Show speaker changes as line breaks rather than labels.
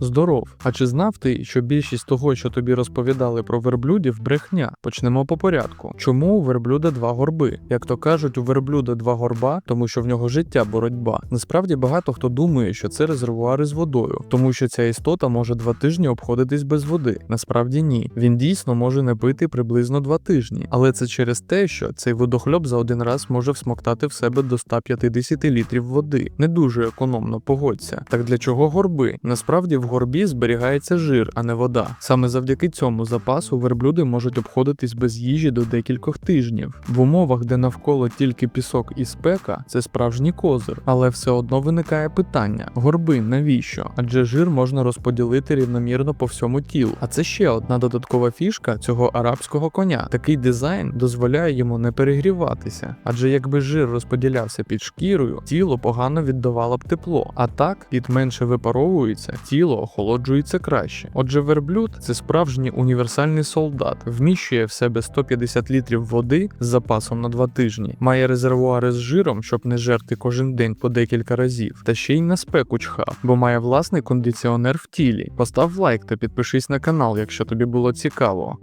Здоров. А чи знав ти, що більшість того, що тобі розповідали про верблюдів, брехня? Почнемо по порядку. Чому у верблюда два горби? Як то кажуть, у верблюда два горба, тому що в нього життя боротьба. Насправді багато хто думає, що це резервуари з водою, тому що ця істота може два тижні обходитись без води. Насправді ні. Він дійсно може не пити приблизно два тижні, але це через те, що цей водохльоп за один раз може всмоктати в себе до 150 літрів води. Не дуже економно, погодься. Так для чого горби? Насправді в горбі зберігається жир, а не вода. Саме завдяки цьому запасу верблюди можуть обходитись без їжі до декількох тижнів. В умовах, де навколо тільки пісок і спека, це справжній козир. Але все одно виникає питання: горби навіщо? Адже жир можна розподілити рівномірно по всьому тілу. А це ще одна додаткова фішка цього арабського коня. Такий дизайн дозволяє йому не перегріватися. Адже якби жир розподілявся під шкірою, тіло погано віддавало б тепло. А так під менше випаровується, тіло охолоджується краще. Отже, верблюд це справжній універсальний солдат, вміщує в себе 150 літрів води з запасом на два тижні, має резервуари з жиром, щоб не жерти кожен день по декілька разів, та ще й на спеку чхав, бо має власний кондиціонер в тілі. Постав лайк та підпишись на канал, якщо тобі було цікаво.